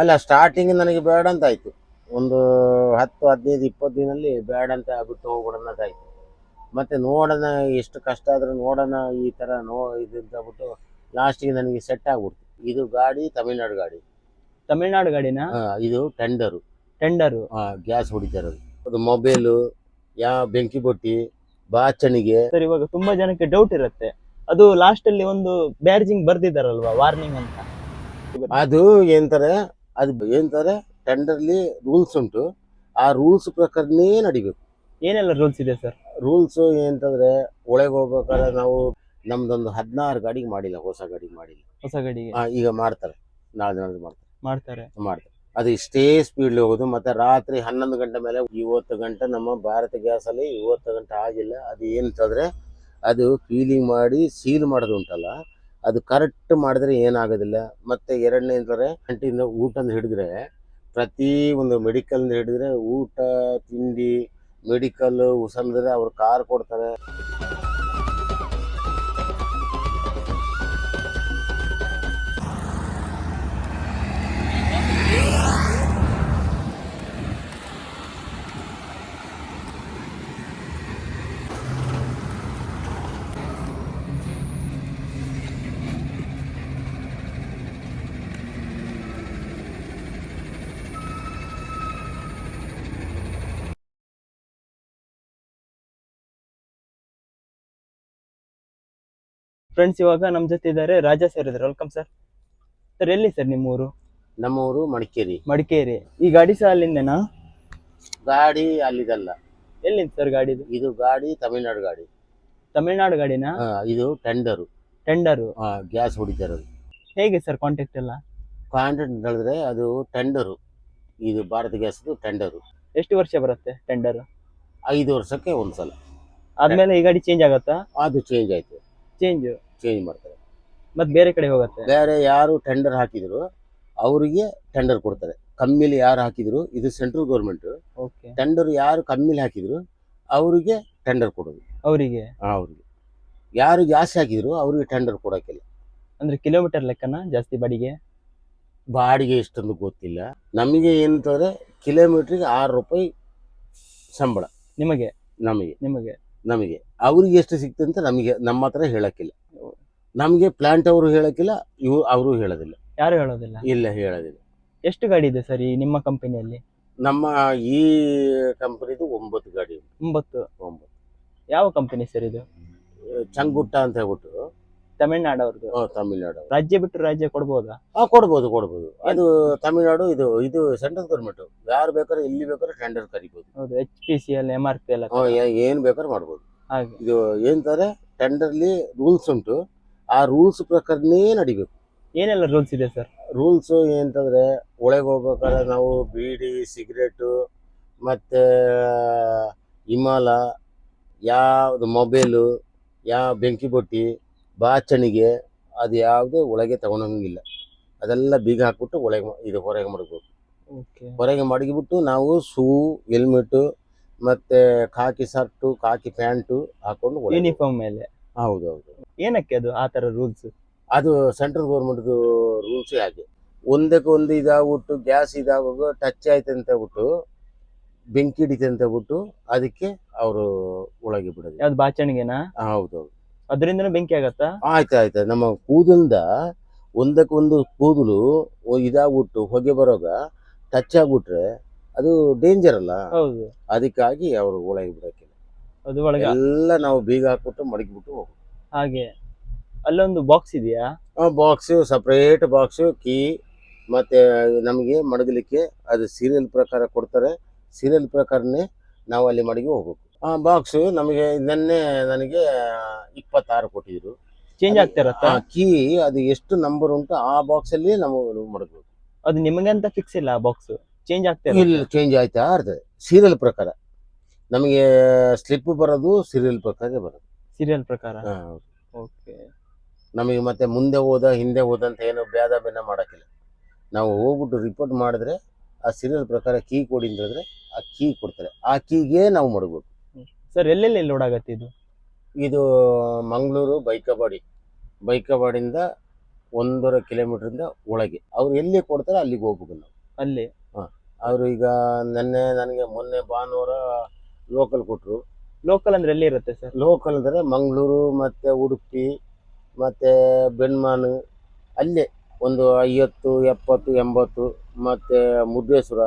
ಅಲ್ಲ ಸ್ಟಾರ್ಟಿಂಗ್ ನನಗೆ ಬೇಡ ಅಂತ ಆಯ್ತು. ಒಂದು ಹತ್ತು ಹದಿನೈದು ಇಪ್ಪತ್ತು ದಿನಲ್ಲಿ ಬೇಡ ಅಂತ ಬಿಟ್ಟು ಹೋಗ್ಬಿಡೋಣ ಆಯ್ತು. ಮತ್ತೆ ನೋಡೋಣ ಎಷ್ಟು ಕಷ್ಟ ಆದ್ರೂ ನೋಡೋಣ ಈ ತರ ನೋ ಇದು ಅಂತ ಬಿಟ್ಟು ಲಾಸ್ಟಿಗೆ ನನಗೆ ಸೆಟ್ ಆಗ್ಬಿಡ್ತು. ಇದು ಗಾಡಿ ತಮಿಳ್ನಾಡು ಗಾಡಿ. ತಮಿಳ್ನಾಡು ಗಾಡಿನ? ಇದು ಟೆಂಡರು ಟೆಂಡರು ಗ್ಯಾಸ್ ಹೊಡಿತಾರೆ ಅದು ಮೊಬೈಲು ಯಾ ಬೆಂಕಿ ಬೊಟ್ಟಿ ಬಾಚಣಿಗೆ. ಸರ್ ಇವಾಗ ತುಂಬಾ ಜನಕ್ಕೆ ಡೌಟ್ ಇರುತ್ತೆ. ಅದು ಲಾಸ್ಟ್ ಅಲ್ಲಿ ಒಂದು ಬ್ಯಾರ್ಜಿಂಗ್ ಬರ್ದಿದ್ದಾರಲ್ವಾ ವಾರ್ನಿಂಗ್ ಅಂತ? ಅದು ಏನಂತಾರೆ ಅದು ಏನಂತಾರೆ? ಟೆಂಡರ್ಲಿ ರೂಲ್ಸ್ ಉಂಟು. ಆ ರೂಲ್ಸ್ ಪ್ರಕಾರನೇ ನಡಿಬೇಕು. ಏನೆಲ್ಲ ರೂಲ್ಸ್ ಇದೆ ಸರ್ ರೂಲ್ಸ್ ಏನಂತಂದ್ರೆ ಒಳಗೆ ಹೋಗ್ಬೇಕಾದ್ರೆ ನಾವು ನಮ್ದೊಂದು ಹದಿನಾರು ಗಾಡಿಗೆ ಮಾಡಿಲ್ಲ ಹೊಸ ಗಾಡಿಗೆ ಮಾಡಿಲ್ಲ. ಹೊಸ ಗಾಡಿಗೆ. ಆ, ಈಗ ಮಾಡ್ತಾರೆ. ನಾಳೆ ನಾಳೆ ಮಾಡ್ತಾರೆ. ಮಾಡ್ತಾರೆ. ಮಾಡ್ತಾರೆ. ಅದು ಇಷ್ಟೇ ಸ್ಪೀಡ್ ಹೋಗೋದು. ಮತ್ತೆ ರಾತ್ರಿ ಹನ್ನೊಂದು ಗಂಟೆ ಮೇಲೆ ಇವತ್ತು ಗಂಟೆ ನಮ್ಮ ಭಾರತ ಗ್ಯಾಸ್ ಅಲ್ಲಿ ಇವತ್ತು ಗಂಟೆ ಆಗಿಲ್ಲ. ಅದು ಏನಂತಂದ್ರೆ ಅದು ಫೀಲಿಂಗ್ ಮಾಡಿ ಸೀಲ್ ಮಾಡೋದು ಉಂಟಲ್ಲ. ಅದು ಕರೆಕ್ಟ್ ಮಾಡಿದ್ರೆ ಏನಾಗೋದಿಲ್ಲ. ಮತ್ತೆ ಎರಡನೇ ಕಂಟಿನ್ಯೂ ಗಂಟೆಯಿಂದ ಊಟ ಹಿಡಿದ್ರೆ, ಪ್ರತಿ ಒಂದು ಮೆಡಿಕಲ್ ಹಿಡಿದ್ರೆ ಊಟ, ತಿಂಡಿ ಮೆಡಿಕಲ್ ಉಸಲ್ದ್ರೆ ಅವ್ರು ಕಾರ್ ಕೊಡ್ತಾರೆ. ಫ್ರೆಂಡ್ಸ್ ಇವಾಗ ನಮ್ ಜೊತೆ ಇದ್ದಾರೆ ರಾಜಾ ಸರ್ ಇದ್ದಾರೆ ವೆಲ್ಕಮ್ ಸರ್ ಸರ್ ಎಲ್ಲಿ ಸರ್ ನಿಮ್ಮ ಊರು ನಮ್ಮ ಊರು ಮಡಿಕೇರಿ. ಮಡಿಕೇರಿ. ಈ ಗಾಡಿ ಸಹ ಅಲ್ಲಿಂದನಾ? ಗಾಡಿ ಅಲ್ಲಿದಲ್ಲ. ಎಲ್ಲಿಂದ ಸರ್ ಗಾಡಿ ಇದು? ಗಾಡಿ ತಮಿಳ್ನಾಡು ಗಾಡಿ. ತಮಿಳ್ನಾಡು ಗಾಡಿನ? ಆ, ಇದು ಟೆಂಡರು ಟೆಂಡರು ಗ್ಯಾಸ್ ಹೊಡಿತಾರದು. ಹೇಗೆ ಸರ್ ಕಾಂಟ್ಯಾಕ್ಟ್ ಎಲ್ಲ? ಕಾಂಟ್ರಾಕ್ಟ್ ಹೇಳಿದ್ರೆ ಅದು ಟೆಂಡರು ಇದು ಭಾರತ ಗ್ಯಾಸ್ದು ಟೆಂಡರು ಎಷ್ಟು ವರ್ಷ ಬರುತ್ತೆ ಟೆಂಡರ್ ಐದು ವರ್ಷಕ್ಕೆ ಒಂದ್ಸಲ. ಆದ್ಮೇಲೆ ಈ ಗಾಡಿ ಚೇಂಜ್ ಆಗತ್ತಾ? ಅದು ಚೇಂಜ್ ಆಯ್ತು. ಚೇಂಜ್ ಚೇಂಜ್ ಮಾಡ್ತಾರೆ. ಮತ್ತೆ ಬೇರೆ ಕಡೆ ಹೋಗುತ್ತೆ? ಬೇರೆ ಯಾರು ಟೆಂಡರ್ ಹಾಕಿದ್ರು ಅವರಿಗೆ ಟೆಂಡರ್ ಕೊಡ್ತಾರೆ. ಕಮ್ಮಿಲಿ ಯಾರು ಹಾಕಿದ್ರು ಇದು ಸೆಂಟ್ರಲ್ ಗೌರ್ಮೆಂಟ್ ಓಕೆ ಟೆಂಡರ್ ಯಾರು ಕಮ್ಮಿಲಿ ಹಾಕಿದ್ರು ಅವರಿಗೆ ಟೆಂಡರ್ ಕೊಡೋದು. ಅವರಿಗೆ? ಅವರಿಗೆ. ಯಾರು ಜಾಸ್ತಿ ಹಾಕಿದ್ರು ಅವ್ರಿಗೆ ಟೆಂಡರ್ ಕೊಡೋಕ್ಕಿಲ್ಲ. ಅಂದ್ರೆ ಕಿಲೋಮೀಟರ್ ಲೆಕ್ಕನ ಜಾಸ್ತಿ ಬಾಡಿಗೆ? ಬಾಡಿಗೆ ಇಷ್ಟೊಂದು ಗೊತ್ತಿಲ್ಲ. ನಮಗೆ ಏನಂತಂದ್ರೆ ಕಿಲೋಮೀಟ್ರಿಗೆ ಆರು ರೂಪಾಯಿ ಸಂಬಳ. ನಿಮಗೆ? ನಮಗೆ. ನಿಮಗೆ? ನಮಗೆ. ಅವ್ರಿಗೆ ಎಷ್ಟು ಸಿಕ್ತು ಅಂತ ನಮಗೆ ನಮ್ಮ ಹತ್ರ ಹೇಳಕ್ಕಿಲ್ಲ. ನಮಗೆ ಪ್ಲಾಂಟ್ ಅವರು ಹೇಳಕ್ಕಿಲ್ಲ ಇವು ಅವರು ಹೇಳೋದಿಲ್ಲ. ಯಾರು ಹೇಳೋದಿಲ್ಲ? ಇಲ್ಲ ಹೇಳೋದಿಲ್ಲ. ಎಷ್ಟು ಗಾಡಿ ಇದೆ ಸರ್ ಈ ನಿಮ್ಮ ಕಂಪನಿಯಲ್ಲಿ ನಮ್ಮ ಈ ಕಂಪನಿದು ಒಂಬತ್ತು ಗಾಡಿ ಉಂಟು. ಒಂಬತ್ತು? ಒಂಬತ್ತು. ಯಾವ ಕಂಪನಿ ಸರ್ ಇದು? ಚಂಗುಟ್ಟ ಅಂತ ಹೇಳ್ಬಿಟ್ಟು. ತಮಿಳ್ನಾಡು ಅವ್ರದ್ದು ಆ, ತಮಿಳ್ನಾಡು. ರಾಜ್ಯ ಬಿಟ್ಟು ರಾಜ್ಯ ಕೊಡ್ಬೋದಾ? ಹಾ ಕೊಡ್ಬೋದು ಕೊಡ್ಬೋದು. ಅದು ತಮಿಳ್ನಾಡು ಇದು ಇದು ಸೆಂಟ್ರಲ್ ಗೌರ್ಮೆಂಟ್ ಯಾರು ಬೇಕಾದ್ರೆ ಎಲ್ಲಿ ಬೇಕಾದ್ರೆ ಟೆಂಡರ್ ಕರಿಬೋದು. ಹೌದು H P C L M R P ಎಲ್ಲ ಆ, ಏನ್ ಬೇಕಾದ್ರೆ ಮಾಡ್ಬೋದು. ಹಾಗೆ. ಇದು ಏನಂತಾರೆ? ಟೆಂಡರ್ಲಿ ರೂಲ್ಸ್ ಉಂಟು. ಆ ರೂಲ್ಸ್ ಪ್ರಕಾರನೇ ನಡಿಬೇಕು. ಏನೆಲ್ಲ ರೂಲ್ಸ್ ಇದೆ ಸರ್ ರೂಲ್ಸ್ ಏನಂತಂದ್ರೆ ಒಳಗೆ ಹೋಗ್ಬೇಕಾದ್ರೆ ನಾವು ಬೀಡಿ ಸಿಗರೇಟು ಮತ್ತೆ ಹಿಮಾಲ ಯಾವ್ದು ಮೊಬೈಲು ಯಾವ ಬೆಂಕಿ ಬೊಟ್ಟಿ ಬಾಚಣಿಗೆ ಅದು ಯಾವುದೇ ಒಳಗೆ ತಗೊಳಂಗಿಲ್ಲ ಅದೆಲ್ಲ ಬೀಗ ಹಾಕ್ಬಿಟ್ಟು ಒಳಗೆ ಇದು ಹೊರಗೆ ಮಡಗಬೇಕು ಓಕೆ ಹೊರಗೆ ಮಡಗಿಬಿಟ್ಟು ನಾವು ಶೂ ಹೆಲ್ಮೆಟ್ಟು ಮತ್ತೆ ಖಾಕಿ ಶರ್ಟು ಖಾಕಿ ಪ್ಯಾಂಟು ಹಾಕೊಂಡು ಯೂನಿಫಾರ್ಮ್ ಮೇಲೆ. ಹೌದು ಹೌದು ಏನಕ್ಕೆ ಅದು ಆ ತರ ರೂಲ್ಸ್ ಅದು ಸೆಂಟ್ರಲ್ ಗೌರ್ಮೆಂಟ್ದು ರೂಲ್ಸ್ ಹಾಗೆ ಒಂದಕ್ಕೆ ಒಂದು ಇದಾಗ್ಬಿಟ್ಟು ಗ್ಯಾಸ್ ಇದಾಗುವಾಗ ಟಚ್ ಆಯ್ತು ಅಂತ ಬಿಟ್ಟು ಬೆಂಕಿ ಹಿಡಿತೆ ಅಂತ ಬಿಟ್ಟು ಅದಕ್ಕೆ ಅವರು ಒಳಗೆ ಬಿಡೋದು. ಯಾವ್ದು ಬಾಚಣಿಗೆನಾ? ಹೌದೌದು. ಅದರಿಂದ ಬೆಂಕಿ ಆಗತ್ತಾ? ಆಯ್ತು ಆಯ್ತು. ನಮ್ಮ ಕೂದಲಿಂದ ಒಂದಕ್ಕೊಂದು ಕೂದಲು ಇದಾಗ್ಬಿಟ್ಟು ಹೊಗೆ ಬರೋಗ ಟಚ್ ಆಗ್ಬಿಟ್ರೆ ಅದು ಡೇಂಜರ್ ಅಲ್ಲ. ಹೌದು. ಅದಕ್ಕಾಗಿ ಅವರು ಒಳಗೆ ಬಿಡೋಕ್ಕಿಲ್ಲ ಅದು ಒಳಗೆ ಎಲ್ಲ ನಾವು ಬೀಗ ಹಾಕ್ಬಿಟ್ಟು ಮಡಗಿಬಿಟ್ಟು ಹೋಗ್ಬೇಕು ಹಾಗೆ. ಅಲ್ಲೊಂದು ಬಾಕ್ಸ್ ಇದೆಯಾ? ಬಾಕ್ಸ್ ಸಪ್ರೇಟ್ ಬಾಕ್ಸ್ ಕೀ ಮತ್ತೆ ನಮಗೆ ಮಡಗಲಿಕ್ಕೆ ಅದು ಸೀರಿಯಲ್ ಪ್ರಕಾರ ಕೊಡ್ತಾರೆ. ಸೀರಿಯಲ್ ಪ್ರಕಾರನೇ ನಾವು ಅಲ್ಲಿ ಮಡಗಿ ಹೋಗ್ಬೇಕು. ಆ ಬಾಕ್ಸು ನಮಗೆ ನಿನ್ನೆ ನನಗೆ ಇಪ್ಪತ್ತಾರು ಕೊಟ್ಟಿದ್ರು. ಚೇಂಜ್ ಆಗ್ತಿರತ್ತಾ ಕೀ ಅದು ಎಷ್ಟು ನಂಬರ್ ಉಂಟು ಆ ಬಾಕ್ಸ್ ಅಲ್ಲಿ ನಾವು ಮಡಗಬೇಕು ಅದು ನಿಮಗೆ ಅಂತ ಫಿಕ್ಸ್ ಇಲ್ಲ ಆ ಬಾಕ್ಸ್ ಚೇಂಜ್ ಆಗ್ತಾ ಇಲ್ಲ ಚೇಂಜ್ ಆಯ್ತಾ? ಇರ್ತದೆ ಸೀರಿಯಲ್ ಪ್ರಕಾರ. ನಮಗೆ ಸ್ಲಿಪ್ ಬರೋದು ಸೀರಿಯಲ್ ಪ್ರಕಾರ ಬರೋದು. ಸೀರಿಯಲ್ ಪ್ರಕಾರ. ಓಕೆ ನಮಗೆ ಮತ್ತೆ ಮುಂದೆ ಹೋದ ಹಿಂದೆ ಹೋದ ಅಂತ ಏನು ಭೇದ ಭಿನ್ನ ಮಾಡೋಕ್ಕಿಲ್ಲ. ನಾವು ಹೋಗ್ಬಿಟ್ಟು ರಿಪೋರ್ಟ್ ಮಾಡಿದ್ರೆ ಆ ಸೀರಿಯಲ್ ಪ್ರಕಾರ ಕೀ ಕೊಡಿ ಅಂತಂದ್ರೆ ಆ ಕೀ ಕೊಡ್ತಾರೆ. ಆ ಕೀಗೆ ನಾವು ಮಡಗಬೇಕು. ಸರ್ ಎಲ್ಲೆಲ್ಲಿ ಲೋಡ್ ಆಗತ್ತೆ ಇದು? ಇದು ಮಂಗಳೂರು ಬೈಕಬಾಡಿ ಬೈಕಬಾಡಿಯಿಂದ ಒಂದೂವರೆ ಕಿಲೋಮೀಟರಿಂದ ಒಳಗೆ. ಅವ್ರು ಎಲ್ಲಿ ಕೊಡ್ತಾರೆ ಅಲ್ಲಿಗೆ ಹೋಗ್ಬೇಕು ನಾವು. ಅಲ್ಲಿ? ಅವರು ಈಗ ನೆನ್ನೆ ನನಗೆ ಮೊನ್ನೆ ಭಾನುವಾರ ಲೋಕಲ್ ಕೊಟ್ಟರು ಲೋಕಲ್ ಅಂದ್ರೆ ಎಲ್ಲಿ ಇರುತ್ತೆ ಸರ್ ಲೋಕಲ್ ಅಂದರೆ ಮಂಗಳೂರು ಮತ್ತು ಉಡುಪಿ ಮತ್ತು ಬೆನ್ಮಾನು ಅಲ್ಲೇ ಒಂದು ಐವತ್ತು ಎಪ್ಪತ್ತು ಎಂಬತ್ತು ಮತ್ತು ಮುದ್ದೇಶ್ವರ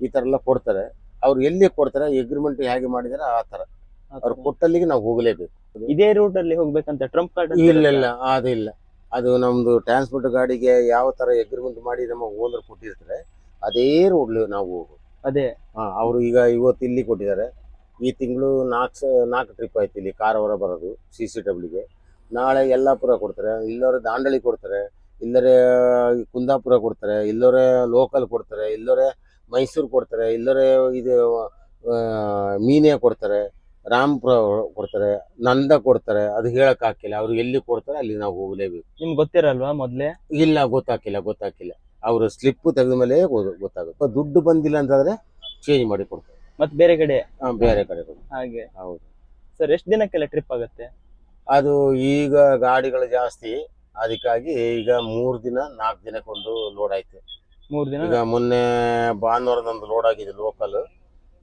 ಈ ಥರ ಎಲ್ಲ ಕೊಡ್ತಾರೆ. ಅವ್ರು ಎಲ್ಲಿ ಕೊಡ್ತಾರೆ ಎಗ್ರಿಮೆಂಟ್ ಹೇಗೆ ಮಾಡಿದಾರೆ ಆ ಥರ ಅವ್ರು ಕೊಟ್ಟಲ್ಲಿಗೆ ನಾವು ಹೋಗಲೇಬೇಕು. ಇದೇ ರೂಟ್ ಅಲ್ಲಿ ಹೋಗ್ಬೇಕಂತ ಟ್ರಂಪ್ ಕಾರ್ಡ್ ಇಲ್ಲ ಇಲ್ಲ ಅದು ಇಲ್ಲ. ಅದು ನಮ್ಮದು ಟ್ರಾನ್ಸ್ಪೋರ್ಟ್ ಗಾಡಿಗೆ ಯಾವ ಥರ ಎಗ್ರಿಮೆಂಟ್ ಮಾಡಿ ನಮಗೆ ಓನರ್ ಕೊಟ್ಟಿರ್ತಾರೆ. ಅದೇ ರೋಡ್ಲಿ ನಾವು ಹೋಗೋದು. ಅದೇ. ಹಾ ಅವರು ಈಗ ಇವತ್ತು ಇಲ್ಲಿ ಕೊಟ್ಟಿದ್ದಾರೆ. ಈ ತಿಂಗಳು ನಾಲ್ಕು ನಾಲ್ಕು ಟ್ರಿಪ್ ಆಯ್ತು ಇಲ್ಲಿ ಕಾರವಾರ ಬರೋದು ಸಿ ಸಿ ಡಬ್ಲ್ಯೂಗೆ ನಾಳೆ ಯಲ್ಲಾಪುರ ಕೊಡ್ತಾರೆ ಇಲ್ಲೋರೆ ದಾಂಡಳಿ ಕೊಡ್ತಾರೆ ಇಲ್ಲರೆ ಕುಂದಾಪುರ ಕೊಡ್ತಾರೆ ಇಲ್ಲೋರೆ ಲೋಕಲ್ ಕೊಡ್ತಾರೆ ಇಲ್ಲೋರೆ ಮೈಸೂರು ಕೊಡ್ತಾರೆ ಇಲ್ಲೋರೆ ಇದು ಮೀನೇ ಮೀನೆ ಕೊಡ್ತಾರೆ ರಾಮಪುರ ಕೊಡ್ತಾರೆ ನಂದ ಕೊಡ್ತಾರೆ ಅದು ಹೇಳಕ್ ಹಾಕಿಲ್ಲ ಅವ್ರು ಎಲ್ಲಿ ಕೊಡ್ತಾರೆ ಅಲ್ಲಿ ನಾವು ಹೋಗಲೇಬೇಕು. ನಿಮ್ಗೆ ಗೊತ್ತಿರಲ್ವಾ ಮೊದಲೇ? ಇಲ್ಲ ಗೊತ್ತಾಕಿಲ್ಲ ಗೊತ್ತಾಕಿಲ್ಲ ಅವರು ಸ್ಲಿಪ್ ತೆಗೆದ ಮೇಲೆ ಗೊತ್ತಾಗುತ್ತೆ. ದುಡ್ಡು ಬಂದಿಲ್ಲ ಅಂತಂದ್ರೆ ಚೇಂಜ್ ಮಾಡಿ ಕೊಡ್ತಾರೆ. ಮತ್ತೆ ಬೇರೆ ಕಡೆ? ಬೇರೆ ಕಡೆ ಕೊಡ್ತಾರೆ. ಹಾಗೆ. ಹೌದು. ಸರ್ ಎಷ್ಟು ದಿನಕ್ಕೆಲ್ಲ ಟ್ರಿಪ್ ಆಗುತ್ತೆ? ಅದು ಈಗ ಗಾಡಿಗಳು ಜಾಸ್ತಿ ಅದಕ್ಕಾಗಿ ಈಗ ಮೂರು ದಿನ ನಾಲ್ಕು ದಿನಕ್ಕೊಂದು ಲೋಡ್ ಆಯ್ತು. ಮೂರು ದಿನ? ಈಗ ಮೊನ್ನೆ ಭಾನುವಾರದೊಂದು ಲೋಡ್ ಆಗಿದೆ ಲೋಕಲ್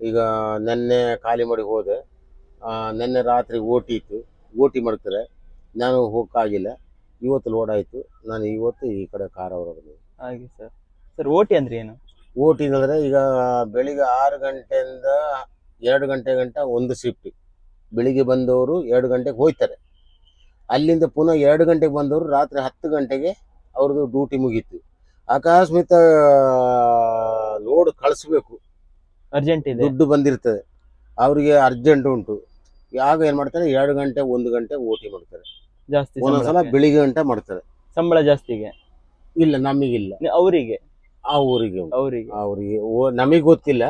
ಈಗ ನೆನ್ನೆ ಖಾಲಿ ಮಾಡಿ ಹೋದೆ. ಆ, ನೆನ್ನೆ ರಾತ್ರಿ ಓಟಿ ಇತ್ತು. ಓಟಿ ಮಾಡ್ತಾರೆ. ನಾನು ಹೋಗಕ್ಕಾಗಿಲ್ಲ. ಇವತ್ತು ಲೋಡ್ ಆಯ್ತು. ನಾನು ಇವತ್ತು ಈ ಕಡೆ ಕಾರವಾರ ಬಂದೆ ಹಾಗೆ ಸರ್. ಸರ್ ಓಟಿ ಅಂದ್ರೆ ಏನು? ಓಟಿ ಅಂದ್ರೆ ಈಗ ಬೆಳಿಗ್ಗೆ ಆರು ಗಂಟೆಯಿಂದ ಎರಡು ಗಂಟೆ ಗಂಟ ಒಂದು ಶಿಫ್ಟ್ ಬೆಳಿಗ್ಗೆ ಬಂದವರು ಎರಡು ಗಂಟೆಗೆ ಹೋಯ್ತಾರೆ ಅಲ್ಲಿಂದ ಪುನಃ ಎರಡು ಗಂಟೆಗೆ ಬಂದವರು ರಾತ್ರಿ ಹತ್ತು ಗಂಟೆಗೆ ಅವ್ರದ್ದು ಡ್ಯೂಟಿ ಮುಗೀತು. ಆಕಸ್ಮಿತ ಲೋಡ್ ಕಳಿಸ್ಬೇಕು. ಅರ್ಜೆಂಟ್ ಇದೆ. ದುಡ್ಡು ಬಂದಿರ್ತದೆ. ಅವರಿಗೆ ಅರ್ಜೆಂಟ್ ಉಂಟು. ಯಾವಾಗ ಏನು ಮಾಡ್ತಾರೆ ಎರಡು ಗಂಟೆ ಒಂದು ಗಂಟೆ ಓಟಿ ಮಾಡ್ತಾರೆ. ಜಾಸ್ತಿ ಒಂದೊಂದ್ಸಲ. ಬೆಳಿಗ್ಗೆ ಗಂಟೆ ಮಾಡ್ತಾರೆ. ಸಂಬಳ ಜಾಸ್ತಿಗೆ. ಇಲ್ಲ ನಮಗಿಲ್ಲ. ನಿ- ಅವರಿಗೆ? ಆ ಊರಿಗೆ. ಅವರಿಗೆ. ಅವ್ರಿಗೆ. ನಮಗೆ ಗೊತ್ತಿಲ್ಲ.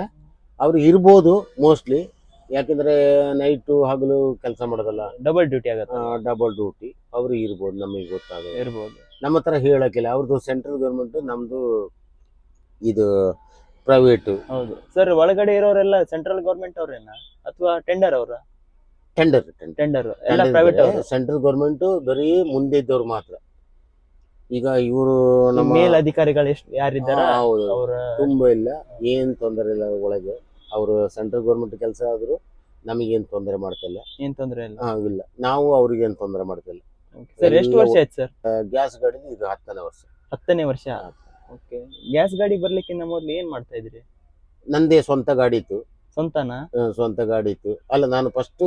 ಅವ್ರಿಗೆ ಇರ್ಬೋದು ಮೋಸ್ಟ್ಲಿ ಯಾಕಂದ್ರೆ ನೈಟು ಹಗಲು ಕೆಲಸ ಮಾಡೋದಲ್ಲ. ಡಬಲ್ ಡ್ಯೂಟಿ ಆಗುತ್ತೆ? ಡಬಲ್ ಡ್ಯೂಟಿ ಅವ್ರಿಗೆ ಇರ್ಬೋದು ನಮಗೆ ಗೊತ್ತಾಗ ಇರ್ಬೋದು. ನಮ್ಮ ಹತ್ರ ಹೇಳಕ್ಕಿಲ್ಲ. ಅವ್ರದ್ದು ಸೆಂಟ್ರಲ್ ಗೌರ್ಮೆಂಟ್ ನಮ್ದು ಇದು ಪ್ರೈವೇಟು ಹೌದು. ಸರ್ ಒಳಗಡೆ ಇರೋರೆಲ್ಲ ಸೆಂಟ್ರಲ್ ಗೌರ್ಮೆಂಟ್ ಅವ್ರೇನಾ? ಅಥವಾ ಟೆಂಡರ್ ಅವರ? ಟೆಂಡರ್ ಟೆಂಡರ್ ಎಲ್ಲ ಪ್ರೈವೇಟ್ ಅವರು? ಸೆಂಟ್ರಲ್ ಗೌರ್ಮೆಂಟ್ ಬರೀ ಮುಂದೆ ಇದ್ದವ್ರು ಮಾತ್ರ. ಈಗ ಇವರು ನಮ್ಮ ಮೇಲ್ ಅಧಿಕಾರಿಗಳು ಎಷ್ಟು ಯಾರಿದ್ದಾರೆ ಹಾ, ಹೌದು. ಅವರ ತುಂಬಾ ಇಲ್ಲ. ಏನ್ ತೊಂದರೆ ಇಲ್ಲ ಒಳಗೆ. ಅವರು ಸೆಂಟ್ರಲ್ ಗೌರ್ಮೆಂಟ್ ಕೆಲಸ ಆದ್ರು ನಮಗೇನ್ ತೊಂದರೆ ಮಾಡ್ತಿಲ್ಲ ಏನ್ ತೊಂದ್ರೆ ಇಲ್ಲ? ಹಾ, ಇಲ್ಲ. ನಾವು ಅವ್ರಿಗೆ ಏನ್ ತೊಂದರೆ ಮಾಡ್ತಿಲ್ಲ ಸರ್ ಎಷ್ಟು ವರ್ಷ ಆಯ್ತು ಸರ್ ಗ್ಯಾಸ್ ಗಾಡಿ ಇದು ಹತ್ತನೇ ವರ್ಷ. ಹತ್ತನೇ ವರ್ಷ? ಓಕೆ ಗ್ಯಾಸ್ ಗಾಡಿ ಬರ್ಲಿಕ್ಕಿಂತ ಮೊದ್ಲು ಏನ್ ಮಾಡ್ತಾ ಇದ್ರಿ? ನಂದೇ ಸ್ವಂತ ಗಾಡಿ ಇತ್ತು. ಸ್ವಂತನಾ? ಆ, ಸ್ವಂತ ಗಾಡಿ ಇತ್ತು. ಅಲ್ಲ ನಾನು ಫಸ್ಟ್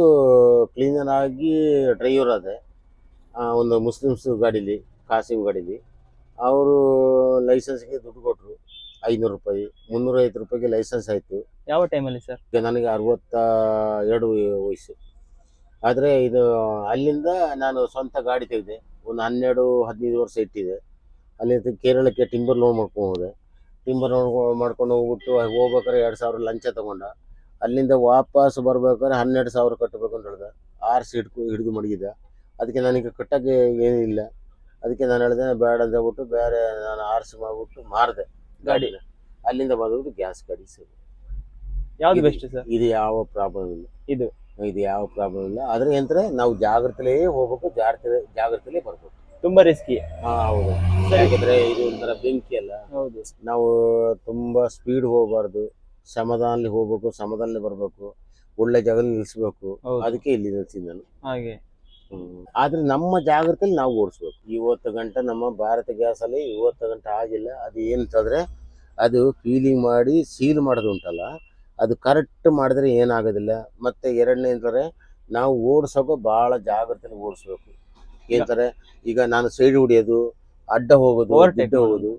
ಕ್ಲೀನರ್ ಆಗಿ ಡ್ರೈವರ್ ಆದೆ. ಆ, ಒಂದು ಮುಸ್ಲಿಮ್ಸ್ ಗಾಡೀಲಿ. ಕಾಸಿಂ ಗಾಡಿದ್ವಿ ಅವರು ಲೈಸೆನ್ಸ್ಗೆ ದುಡ್ಡು ಕೊಟ್ಟರು ಐನೂರು ರೂಪಾಯಿ ಮುನ್ನೂರೈವತ್ತು ರೂಪಾಯಿಗೆ ಲೈಸೆನ್ಸ್ ಆಯಿತು. ಯಾವ ಟೈಮಲ್ಲಿ ಸರ್? ಈಗ ನನಗೆ ಅರವತ್ತ ಎರಡು ವಯಸ್ಸು. ಆದರೆ ಇದು ಅಲ್ಲಿಂದ ನಾನು ಸ್ವಂತ ಗಾಡಿ ತೆಗೆದೆ. ಒಂದು ಹನ್ನೆರಡು ಹದಿನೈದು ವರ್ಷ ಇಟ್ಟಿದೆ. ಅಲ್ಲಿ ಕೇರಳಕ್ಕೆ ಟಿಂಬರ್ ಲೋನ್ ಮಾಡ್ಕೊಂಡು ಹೋದೆ. ಟಿಂಬರ್ ಲೋನ್ ಮಾಡ್ಕೊಂಡು ಹೋಗ್ಬಿಟ್ಟು ಹೋಗ್ಬೇಕಾದ್ರೆ ಎರಡು ಸಾವಿರ ಲಂಚ ತೊಗೊಂಡ. ಅಲ್ಲಿಂದ ವಾಪಸ್ ಬರ್ಬೇಕಾದ್ರೆ ಹನ್ನೆರಡು ಸಾವಿರ ಕಟ್ಟಬೇಕು ಅಂತ ಹೇಳ್ದೆ. ಆರ್ಸಿ ಹಿಡ್ಕೊ ಹಿಡಿದು ಮಡಗಿದ್ದೆ. ಅದಕ್ಕೆ ನನಗೆ ಕಟ್ಟಕ್ಕೆ ಏನಿಲ್ಲ. ಅದಕ್ಕೆ ನಾನು ಹೇಳಿದೆ ಬೇಡ ಅಂತ ಹೇಳ್ಬಿಟ್ಟು ಬೇರೆ ನಾನು ಆರ್ಸ್ ಮಾಡ್ಬಿಟ್ಟು ಮಾರಿದೆ ಗಾಡಿನ. ಅಲ್ಲಿಂದ ಬಂದ್ಬಿಟ್ಟು ಗ್ಯಾಸ್ ಗಾಡಿ ಸೇರಿ ಯಾವ್ದು ಬೆಸ್ಟ್ ಸರ್? ಇದು ಯಾವ ಪ್ರಾಬ್ಲಮ್ ಇಲ್ಲ. ಇದು? ಇದು ಯಾವ ಪ್ರಾಬ್ಲಮ್ ಇಲ್ಲ. ಅದ್ರ ನಂತರ ನಾವು ಜಾಗ್ರತೆಲೇ ಹೋಗ್ಬೇಕು ಜಾಗ್ರತೆ ಜಾಗ್ರತೆಲೇ ಬರ್ಬೇಕು. ತುಂಬಾ ರಿಸ್ಕಿ ಹಾ ಹೌದು. ಯಾಕಂದ್ರೆ ಇದು ಒಂಥರ ಬೆಂಕಿ ಅಲ್ಲ. ಹೌದು. ನಾವು ತುಂಬಾ ಸ್ಪೀಡ್ ಹೋಗಬಾರ್ದು. ಸಮಾಧಾನಲ್ಲಿ ಹೋಗ್ಬೇಕು ಸಮಾಧಾನಲ್ಲಿ ಬರ್ಬೇಕು. ಒಳ್ಳೆ ಜಾಗದಲ್ಲಿ ನಿಲ್ಸ್ಬೇಕು. ಅದಕ್ಕೆ ಇಲ್ಲಿ ನಿಲ್ಸಿದ್ದೆ ನಾನು. ಹಾಗೆ. ಆದ್ರೆ ನಮ್ಮ ಜಾಗೃತಿಲಿ ನಾವು ಓಡಿಸ್ಬೇಕು. ಇವತ್ತು ಗಂಟೆ ನಮ್ಮ ಭಾರತ ಗ್ಯಾಸ್ ಅಲ್ಲಿ ಇವತ್ತು ಗಂಟೆ ಆಗಿಲ್ಲ. ಅದು ಏನಂತಂದ್ರೆ ಅದು ಫೀಲಿಂಗ್ ಮಾಡಿ ಸೀಲ್ ಮಾಡೋದು ಉಂಟಲ್ಲ ಅದು ಕರೆಕ್ಟ್ ಮಾಡಿದ್ರೆ ಏನಾಗೋದಿಲ್ಲ. ಮತ್ತೆ ಎರಡನೇ ಅಂತಾರೆ ನಾವು ಓಡಿಸೋಕೆ ಬಹಳ ಜಾಗ್ರತೆಲಿ ಓಡಿಸ್ಬೇಕು. ಏನಂತಾರೆ ಈಗ ನಾನು ಸೈಡ್ ಹೊಡಿಯೋದು ಅಡ್ಡ ಹೋಗೋದು ಅಡ್ಡ ಹೋಗೋದು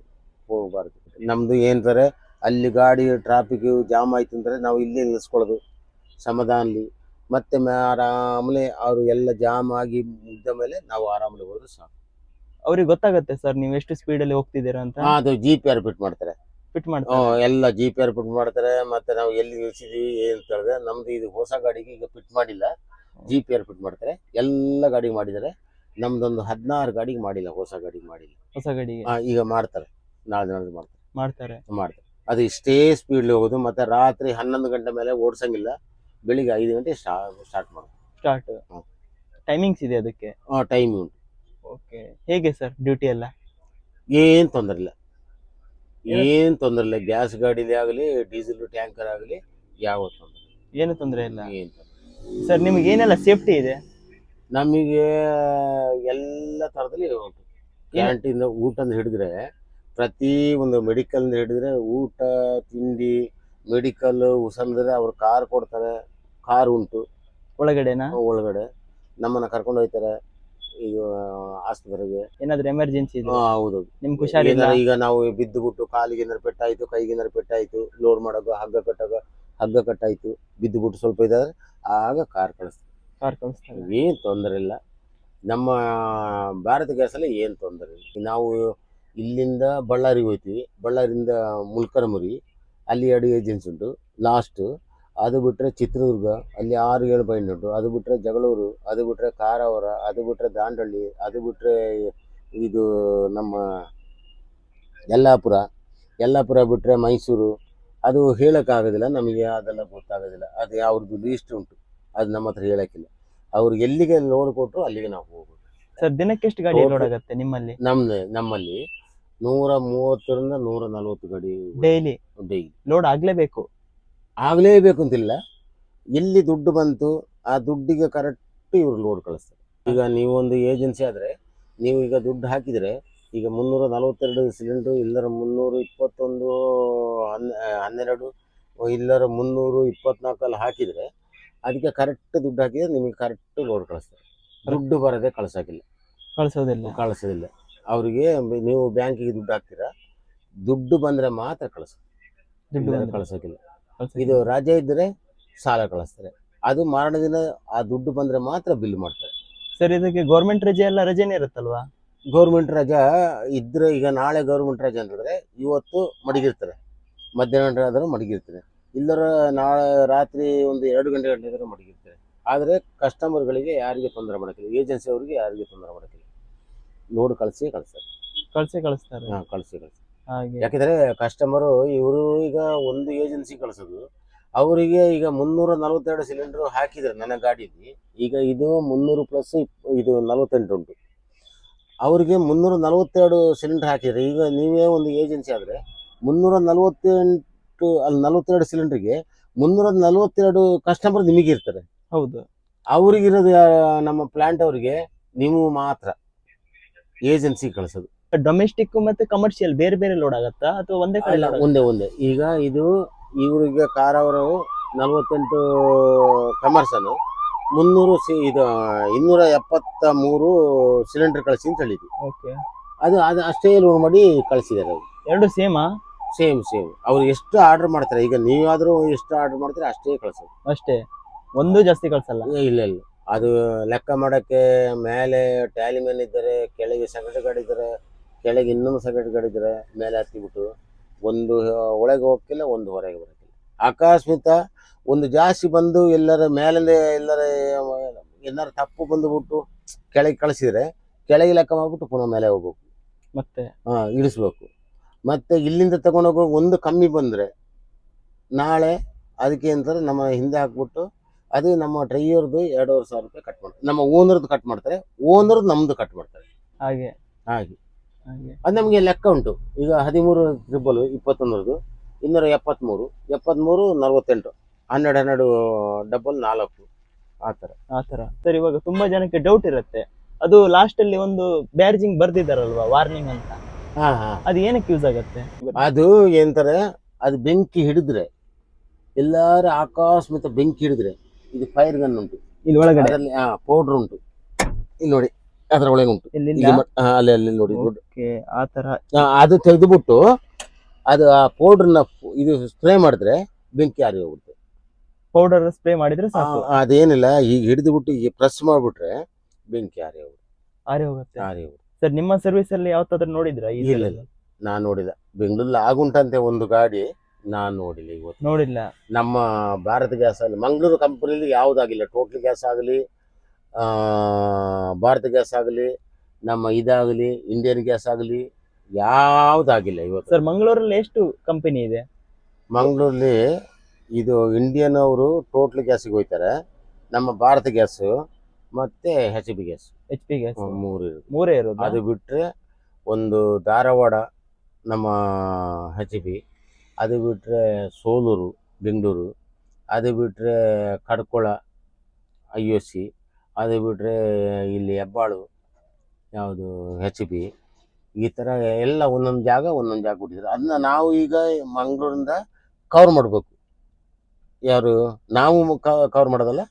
ಹೋಗಬಾರ್ದು. ನಮ್ದು ಏನಂತಾರೆ ಅಲ್ಲಿ ಗಾಡಿ ಟ್ರಾಫಿಕ್ ಜಾಮ್ ಆಯ್ತು ಅಂದ್ರೆ ನಾವು ಇಲ್ಲೇ ನಿಲ್ಲಿಸ್ಕೊಳ್ಳೋದು ಸಮಾಧಾನಲಿ. ಮತ್ತೆ ಆರಾಮಲೆ ಅವರು ಎಲ್ಲ ಜಾಮ್ ಆಗಿ ಮುಗ್ದ ಮೇಲೆ ನಾವು ಆರಾಮಲೆ ಹೋದ್ರೆ ಸಾಕು. ಅವ್ರಿಗೆ ಗೊತ್ತಾಗತ್ತೆ ಸರ್ ನೀವು ಎಷ್ಟು ಸ್ಪೀಡ್ ಅಲ್ಲಿ ಹೋಗ್ತಿದ್ದೀರಾ ಅಂತ? ಹಾ, ಅದು ಜಿ ಪಿ ಆರ್ ಫಿಟ್ ಮಾಡ್ತಾರೆ. ಫಿಟ್ ಹ್ಮ್, ಮಾಡ್ತಾರೆ ಎಲ್ಲ ಜಿ ಪಿ ಆರ್ ಫಿಟ್ ಮಾಡ್ತಾರೆ ಮತ್ತೆ ನಾವು ಎಲ್ಲಿ ನಿಲ್ಸಿದೀವಿ ಏನ್ ಹೇಳಿದ್ರೆ ನಮ್ದು ಇದು ಹೊಸ ಗಾಡಿಗೆ ಈಗ ಫಿಟ್ ಮಾಡಿಲ್ಲ. ಜಿ ಪಿ ಆರ್ ಫಿಟ್ ಮಾಡ್ತಾರೆ. ಎಲ್ಲ ಗಾಡಿ ಮಾಡಿದ್ದಾರೆ. ನಮ್ದೊಂದು ಹದಿನಾರು ಗಾಡಿಗೆ ಮಾಡಿಲ್ಲ ಹೊಸ ಗಾಡಿಗೆ ಮಾಡಿಲ್ಲ. ಹೊಸ ಗಾಡಿಗೆ. ಆ, ಈಗ ಮಾಡ್ತಾರೆ. ನಾಳೆ ನಾಳೆ ಮಾಡ್ತಾರೆ. ಮಾಡ್ತಾರೆ. ಮಾಡ್ತಾರೆ. ಅದು ಇಷ್ಟೇ ಸ್ಪೀಡ್ಲಿ ಹೋಗೋದು ಮತ್ತೆ ರಾತ್ರಿ ಹನ್ನೊಂದು ಗಂಟೆ ಮೇಲೆ ಓಡಿಸಂಗಿಲ್ಲ. ಬೆಳಿಗ್ಗೆ ಐದು ಗಂಟೆ ಸ್ಟಾರ್ಟ್ ಮಾಡೋದು ಸ್ಟಾರ್ಟ್ ಹ್ಮ್. ಟೈಮಿಂಗ್ಸ್ ಇದೆ ಅದಕ್ಕೆ? ಟೈಮ್ ಉಂಟು. ಓಕೆ ಹೇಗೆ ಸರ್ ಡ್ಯೂಟಿ ಎಲ್ಲ? ಏನು ತೊಂದರೆ ಇಲ್ಲ. ಏನು? ತೊಂದರೆ ಇಲ್ಲ. ಗ್ಯಾಸ್ ಗಾಡಿಲಿ ಆಗಲಿ ಡೀಸೆಲ್ ಟ್ಯಾಂಕರ್ ಆಗಲಿ ಯಾವ ತೊಂದರೆ ಏನು ತೊಂದರೆ ಇಲ್ಲ? ಏನು ತೊಂದ್ರೆ ಸರ್ ನಿಮ್ಗೆ ಏನೆಲ್ಲ ಸೇಫ್ಟಿ ಇದೆ? ನಮಗೆ ಎಲ್ಲ ಥರದಲ್ಲಿ ಉಂಟು. ಕ್ಯಾಂಟೀನ್ ಊಟದಿಂದ ಹಿಡಿದ್ರೆ ಪ್ರತಿ ಒಂದು ಮೆಡಿಕಲ್ ಹಿಡಿದ್ರೆ ಊಟ ತಿಂಡಿ ಮೆಡಿಕಲ್ ಉಸಲ್ದ್ರೆ ಅವ್ರು ಕಾರ್ ಕೊಡ್ತಾರೆ. ಕಾರ್ ಉಂಟು. ಒಳಗಡೆನಾ? ಒಳಗಡೆ. ನಮ್ಮನ್ನ ಕರ್ಕೊಂಡು ಹೋಗ್ತಾರೆ ಈಗ ಆಸ್ಪತ್ರೆಗೆ. ಏನಾದ್ರು ಎಮರ್ಜೆನ್ಸಿ ಹಾ, ಹೌದು. ನಿಮ್ಗೆ ಹುಷಾರಿಲ್ಲ? ಏನಾರ ಈಗ ನಾವು ಬಿದ್ದು ಬಿಟ್ಟು ಕಾಲಿಗೆ ಏನಾರು ಪೆಟ್ಟಾಯ್ತು ಕೈಗೆ ಏನಾರು ಪೆಟ್ಟಾಯ್ತು ಲೋಡ್ ಮಾಡಾಗ ಹಗ್ಗ ಕಟ್ಟಾಗ ಹಗ್ಗ ಕಟ್ಟಾಯ್ತು ಬಿದ್ದು ಬಿಟ್ಟು ಸ್ವಲ್ಪ ಇದಾದ್ರೆ ಆಗ ಕಾರ್ ಕಳಿಸ್ತಾರೆ. ಕಾರ್ ಕಳಿಸ್ತಾರೆ. ಏನು ತೊಂದರೆ ಇಲ್ಲ. ನಮ್ಮ ಭಾರತ ಗ್ಯಾಸಲ್ಲಿ ಏನು ತೊಂದರೆ ಇಲ್ಲ. ನಾವು ಇಲ್ಲಿಂದ ಬಳ್ಳಾರಿಗೆ ಹೋಗ್ತೀವಿ. ಬಳ್ಳಾರಿಯಿಂದ ಮುಲ್ಕರಮುರಿ ಅಲ್ಲಿ ಎರಡು ಏಜೆನ್ಸಿ ಉಂಟು. ಲಾಸ್ಟ್ ಅದು ಬಿಟ್ಟರೆ ಚಿತ್ರದುರ್ಗ ಅಲ್ಲಿ ಆರು ಏಳು ಪಾಯಿಂಟ್ ಉಂಟು. ಅದು ಬಿಟ್ಟರೆ ಜಗಳೂರು ಅದು ಬಿಟ್ಟರೆ ಕಾರವಾರ ಅದು ಬಿಟ್ಟರೆ ದಾಂಡಳ್ಳಿ ಅದು ಬಿಟ್ಟರೆ ಇದು ನಮ್ಮ ಯಲ್ಲಾಪುರ. ಯಲ್ಲಾಪುರ ಬಿಟ್ಟರೆ ಮೈಸೂರು. ಅದು ಹೇಳೋಕ್ಕಾಗೋದಿಲ್ಲ ನಮಗೆ ಅದೆಲ್ಲ ಗೊತ್ತಾಗೋದಿಲ್ಲ. ಅದು ಅವ್ರದ್ದು ಲೀಸ್ಟ್ ಉಂಟು. ಅದು ನಮ್ಮ ಹತ್ರ ಹೇಳೋಕ್ಕಿಲ್ಲ. ಅವ್ರು ಎಲ್ಲಿಗೆ ಲೋಡ್ ಕೊಟ್ಟರು ಅಲ್ಲಿಗೆ ನಾವು ಹೋಗೋದು. ಸರ್ ದಿನಕ್ಕೆ ಎಷ್ಟು ಗಾಡಿ. ಲೋಡ್ ಆಗುತ್ತೆ ನಿಮ್ಮಲ್ಲಿ? ನಮ್ಮ ನಮ್ಮಲ್ಲಿ ನೂರ ಮೂವತ್ತರಿಂದ ನೂರ ನಲವತ್ತು ಗಾಡಿ ಡೈಲಿ ಡೈಲಿ ಲೋಡ್ ಆಗ್ಲೇಬೇಕು. ಆಗಲೇಬೇಕು ಅಂತಿಲ್ಲ ಎಲ್ಲಿ ದುಡ್ಡು ಬಂತು ಆ ದುಡ್ಡಿಗೆ ಕರೆಕ್ಟ್ ಇವ್ರು ಲೋಡ್ ಕಳಿಸ್ತಾರೆ. ಈಗ ನೀವು ಒಂದು ಏಜೆನ್ಸಿ ಆದರೆ ನೀವು ಈಗ ದುಡ್ಡು ಹಾಕಿದರೆ ಈಗ ಮುನ್ನೂರ ನಲವತ್ತೆರಡು ಸಿಲಿಂಡ್ರು ಇಲ್ಲರ ಮುನ್ನೂರು ಇಪ್ಪತ್ತೊಂದು ಹನ್ ಹನ್ನೆರಡು ಇಲ್ಲರ ಮುನ್ನೂರು ಇಪ್ಪತ್ನಾಲ್ಕಲ್ಲಿ ಹಾಕಿದರೆ ಅದಕ್ಕೆ ಕರೆಕ್ಟ್ ದುಡ್ಡು ಹಾಕಿದರೆ ನಿಮಗೆ ಕರೆಕ್ಟ್ ಲೋಡ್ ಕಳಿಸ್ತಾರೆ. ದುಡ್ಡು ಬರದೆ ಕಳ್ಸೋಕ್ಕಿಲ್ಲ. ಕಳಿಸೋದಿಲ್ಲ. ಕಳಿಸೋದಿಲ್ಲ. ಅವರಿಗೆ ನೀವು ಬ್ಯಾಂಕಿಗೆ ದುಡ್ಡು ಹಾಕ್ತೀರಾ ದುಡ್ಡು ಬಂದರೆ ಮಾತ್ರ ಕಳಿಸ್. ದುಡ್ಡು ಬಂದರೆ. ಕಳ್ಸೋಕ್ಕಿಲ್ಲ. ಇದು ರಜೆ ಇದ್ದರೆ ಸಾಲ ಕಳಿಸ್ತಾರೆ. ಅದು ಮಾರಣ ದಿನ ಆ ದುಡ್ಡು ಬಂದ್ರೆ ಮಾತ್ರ ಬಿಲ್ ಮಾಡ್ತಾರೆ. ಸರ್ ಇದಕ್ಕೆ ಗೌರ್ಮೆಂಟ್ ರಜೆ ಎಲ್ಲ ರಜೆನೇ ಇರುತ್ತಲ್ವಾ? ಗೌರ್ಮೆಂಟ್ ರಜಾ ಇದ್ರೆ ಈಗ ನಾಳೆ ಗೌರ್ಮೆಂಟ್ ರಜೆ ಅಂದ್ರೆ ಇವತ್ತು ಮಡಗಿರ್ತಾರೆ. ಮಧ್ಯಾಹ್ನ ಆದರೂ ಮಡಗಿರ್ತಾರೆ. ಇಲ್ಲರ ನಾಳೆ ರಾತ್ರಿ ಒಂದು ಎರಡು ಗಂಟೆ ಗಂಟೆ ಆದರೂ ಮಡಗಿರ್ತಾರೆ. ಆದರೆ ಕಸ್ಟಮರ್ಗಳಿಗೆ ಯಾರಿಗೆ ತೊಂದರೆ ಮಾಡೋಕ್ಕಿಲ್ಲ. ಏಜೆನ್ಸಿ ಅವರಿಗೆ ಯಾರಿಗೆ ತೊಂದರೆ ಮಾಡೋಕ್ಕಿಲ್ಲ. ನೋಡಿ ಕಳಿಸಿ ಕಳಿಸ್ತಾರೆ. ಕಳಿಸಿ ಕಳಿಸ್ತಾರೆ. ಹಾಂ ಕಳಿಸಿ ಕಳಿಸಿ ಹಾಗೆ ಯಾಕೆಂದರೆ ಕಸ್ಟಮರು ಇವರು ಈಗ ಒಂದು ಏಜೆನ್ಸಿ ಕಳಿಸೋದು. ಅವರಿಗೆ ಈಗ ಮುನ್ನೂರ ನಲವತ್ತೆರಡು ಸಿಲಿಂಡರ್ ಹಾಕಿದ್ರೆ ನನ್ನ ಗಾಡಿಲಿ ಈಗ ಇದು ಮುನ್ನೂರು ಪ್ಲಸ್ ಇದು ನಲವತ್ತೆಂಟು ಉಂಟು. ಅವರಿಗೆ ಮುನ್ನೂರ ನಲವತ್ತೆರಡು ಸಿಲಿಂಡರ್ ಹಾಕಿದ್ರೆ ಈಗ ನೀವೇ ಒಂದು ಏಜೆನ್ಸಿ ಆದರೆ ಮುನ್ನೂರ ನಲವತ್ತೆಂಟು ಅಲ್ಲಿ ನಲವತ್ತೆರಡು ಸಿಲಿಂಡರ್ಗೆ ಮುನ್ನೂರ ನಲವತ್ತೆರಡು ಕಸ್ಟಮರ್ ನಿಮಗೆ ಇರ್ತಾರೆ. ಹೌದು. ಅವ್ರಿಗಿರೋದು ನಮ್ಮ ಪ್ಲಾಂಟ್ ಅವರಿಗೆ ನೀವು ಮಾತ್ರ ಏಜೆನ್ಸಿ ಕಳಿಸೋದು. ಡೊಮೆಸ್ಟಿಕ್ ಮತ್ತೆ ಕಮರ್ಷಿಯಲ್ ಬೇರೆ ಬೇರೆ ಲೋಡ್ ಆಗತ್ತಾ? ಅಥವಾ ಒಂದೇ ಕಡೆ ಒಂದೇ ಒಂದೇ. ಈಗ ಇದು ಇವ್ರಿಗೆ ಕಾರ್ ಅವರು ನಲ್ವತ್ತೆಂಟು ಕಮರ್ಸನು ಮುನ್ನೂರು ಸಿ ಇದು ಇನ್ನೂರ ಎಪ್ಪತ್ತ ಮೂರು ಸಿಲಿಂಡರ್ ಕಳಿಸಿ ಅಂತ ಹೇಳಿದ್ವಿ. ಓಕೆ ಅದು ಅದು ಅಷ್ಟೇ ಲೋಡ್ ಮಾಡಿ ಕಳಿಸಿದ್ದಾರೆ ಅವರು. ಎರಡು ಸೇಮಾ ಸೇಮ್ ಸೇಮ್ ಅವ್ರು ಎಷ್ಟು ಆರ್ಡರ್ ಮಾಡ್ತಾರೆ? ಈಗ ನೀವಾದರೂ ಎಷ್ಟು ಆರ್ಡರ್ ಮಾಡ್ತಾರೆ ಅಷ್ಟೇ ಕಳಿಸೋದು. ಅಷ್ಟೇ. ಒಂದು ಜಾಸ್ತಿ ಕಳ್ಸಲ್ಲ. ಇಲ್ಲ ಇಲ್ಲ. ಅದು ಲೆಕ್ಕ ಮಾಡೋಕ್ಕೆ ಮೇಲೆ ಟ್ಯಾಲಿ ಮೇಲೆ ಇದ್ದಾರೆ ಕೆಳಗೆ ಸೆಕ್ರೆಟರಿ ಗಾರ್ಡ್ ಇದ್ದಾರೆ ಕೆಳಗೆ ಇನ್ನೊಂದು ಸಗಟ್ ಗಡಿದ್ರೆ ಮೇಲೆ ಹತ್ತಿಬಿಟ್ಟು ಒಂದು ಒಳಗೆ ಹೋಗ್ತಿಲ್ಲ ಒಂದು ಹೊರಗೆ ಬರೋಕ್ಕಿಲ್ಲ. ಆಕಸ್ಮಿತ ಒಂದು ಜಾಸ್ತಿ ಬಂದು ಎಲ್ಲರ ಮೇಲಿಂದ ಎಲ್ಲರ ಏನಾರು ತಪ್ಪು ಬಂದುಬಿಟ್ಟು ಕೆಳಗೆ ಕಳಿಸಿದ್ರೆ ಕೆಳಗೆ ಲೆಕ್ಕ ಮಾಡ್ಬಿಟ್ಟು ಪುನಃ ಮೇಲೆ ಹೋಗ್ಬೇಕು. ಮತ್ತೆ? ಹಾಂ ಇಳಿಸ್ಬೇಕು. ಮತ್ತೆ ಇಲ್ಲಿಂದ ತಗೊಂಡೋಗೋ ಒಂದು ಕಮ್ಮಿ ಬಂದರೆ ನಾಳೆ ಅದಕ್ಕೆ ಅಂತಾರೆ ನಮ್ಮ ಹಿಂದೆ ಹಾಕ್ಬಿಟ್ಟು ಅದು ನಮ್ಮ ಡ್ರೈವರ್ದು ಎರಡೂವರೆ ಸಾವಿರ ರೂಪಾಯಿ ಕಟ್ ಮಾಡ್ತಾರೆ. ನಮ್ಮ ಓನರ್ದು ಕಟ್ ಮಾಡ್ತಾರೆ ಓನರ್ದು ನಮ್ಮದು ಕಟ್ ಮಾಡ್ತಾರೆ. ಹಾಗೆ. ಹಾಗೆ. ಅದು ನಮಗೆ ಲೆಕ್ಕ ಉಂಟು. ಈಗ ಹದಿಮೂರು ಟ್ರಿಬಲ್ ಇಪ್ಪತ್ತೊಂದರದು ಇನ್ನೂರ ಎಪ್ಪತ್ತ್ಮೂರು ಎಪ್ಪತ್ತ್ಮೂರು ನಲವತ್ತೆಂಟು ಹನ್ನೆರಡು ಹನ್ನೆರಡು ಡಬಲ್ ನಾಲ್ಕು ಆ ಥರ. ಆತರ ಸರ್ ಇವಾಗ ತುಂಬಾ ಜನಕ್ಕೆ ಡೌಟ್ ಇರುತ್ತೆ. ಅದು ಲಾಸ್ಟಲ್ಲಿ ಒಂದು ಬ್ಯಾರ್ಜಿಂಗ್ ಬರ್ದಿದ್ದಾರಲ್ವಾ ವಾರ್ನಿಂಗ್ ಅಂತ? ಹಾಂ ಹಾಂ. ಅದು ಏನಕ್ಕೆ ಯೂಸ್ ಆಗುತ್ತೆ? ಅದು ಏನಂತಾರೆ ಅದು ಬೆಂಕಿ ಹಿಡಿದ್ರೆ ಎಲ್ಲರೂ ಆಕಸ್ಮಿತ ಬೆಂಕಿ ಹಿಡಿದ್ರೆ ಇದು ಫೈರ್ ಗನ್ ಉಂಟು. ಇಲ್ಲಿ ಒಳಗಡೆ? ಅದರಲ್ಲಿ ಪೌಡರ್ ಉಂಟು. ಇಲ್ಲಿ ನೋಡಿ. ಅದರ ಒಳಗೆ ಉಂಟು. ಅಲ್ಲಿ ಅಲ್ಲಿ ನೋಡಿ ಅದು ತೆಗೆದುಬಿಟ್ಟು ಅದು ಆ ಪೌಡ್ರನ್ನ ಇದು ಸ್ಪ್ರೇ ಮಾಡಿದ್ರೆ ಬೆಂಕಿ ಆರಿ ಹೋಗುತ್ತೆ ಪೌಡರ್ ಸ್ಪ್ರೇ ಮಾಡಿದ್ರೆ ಅದೇನಿಲ್ಲ ಈಗ ಹಿಡಿದುಬಿಟ್ಟು ಈಗ ಪ್ರೆಸ್ ಮಾಡ್ಬಿಟ್ರೆ ಬೆಂಕಿ ಆರಿ ಹೋಗುತ್ತೆ ಆರಿ ಹೋಗುತ್ತೆ ಆರಿ ಹೋಗುತ್ತೆ ಸರ್ ನಿಮ್ಮ ಸರ್ವಿಸ್ ಅಲ್ಲಿ ಯಾವತ್ತಾದ್ರೂ ನೋಡಿದ್ರ ಇಲ್ಲ ಇಲ್ಲ. ನಾನು ನೋಡಿದ ಬೆಂಗಳೂರಲ್ಲಿ ಆಗುಂಟಂತೆ ಒಂದು ಗಾಡಿ ನಾನು ನೋಡಿಲ್ಲ ಇವತ್ತು. ನೋಡಿಲ್ಲ. ನಮ್ಮ ಭಾರತ್ ಗ್ಯಾಸ್ ಅಲ್ಲಿ ಮಂಗಳೂರು ಕಂಪನಿಲಿ ಯಾವ್ದಾಗಿಲ್ಲ ಟೋಟಲ್ ಗ್ಯಾಸ್ ಆಗಲಿ ಭಾರತ್ ಗ್ಯಾಸ್ ಆಗಲಿ ನಮ್ಮ ಇದಾಗಲಿ ಇಂಡಿಯನ್ ಗ್ಯಾಸ್ ಆಗಲಿ ಯಾವುದಾಗಿಲ್ಲ ಇವತ್ತು ಸರ್ ಮಂಗಳೂರಲ್ಲಿ ಎಷ್ಟು ಕಂಪನಿ ಇದೆ? ಮಂಗಳೂರಲ್ಲಿ ಇದು ಇಂಡಿಯನ್ ಅವರು ಟೋಟಲ್ ಗ್ಯಾಸಿಗೆ ಹೋಗ್ತಾರೆ. ನಮ್ಮ ಭಾರತ ಗ್ಯಾಸ್ ಮತ್ತೆ H P gas. H P gas? ಮೂರು ಮೂರೇ ಇರೋದು? ಅದು ಬಿಟ್ಟರೆ ಒಂದು ಧಾರವಾಡ ನಮ್ಮ ಹೆಚ್ ಬಿ ಅದು ಬಿಟ್ಟರೆ ಸೋಲೂರು ಬೆಂಗಳೂರು ಅದು ಬಿಟ್ಟರೆ ಕಡ್ಕೊಳ ಐ ಯು ಸಿ ಅದು ಬಿಟ್ಟರೆ ಇಲ್ಲಿ ಹೆಬ್ಬಾಳು ಯಾವುದು ಹೆಚ್ ಪಿ ಈ ಥರ ಎಲ್ಲ ಒಂದೊಂದು ಜಾಗ ಒಂದೊಂದು ಜಾಗ ಕೊಟ್ಟಿದ್ದಾರೆ. ಅದನ್ನ ನಾವು ಈಗ ಮಂಗಳೂರಿಂದ ಕವರ್ ಮಾಡಬೇಕು. ಯಾರು? ನಾವು ಕವರ್ ಮಾಡೋದಲ್ಲ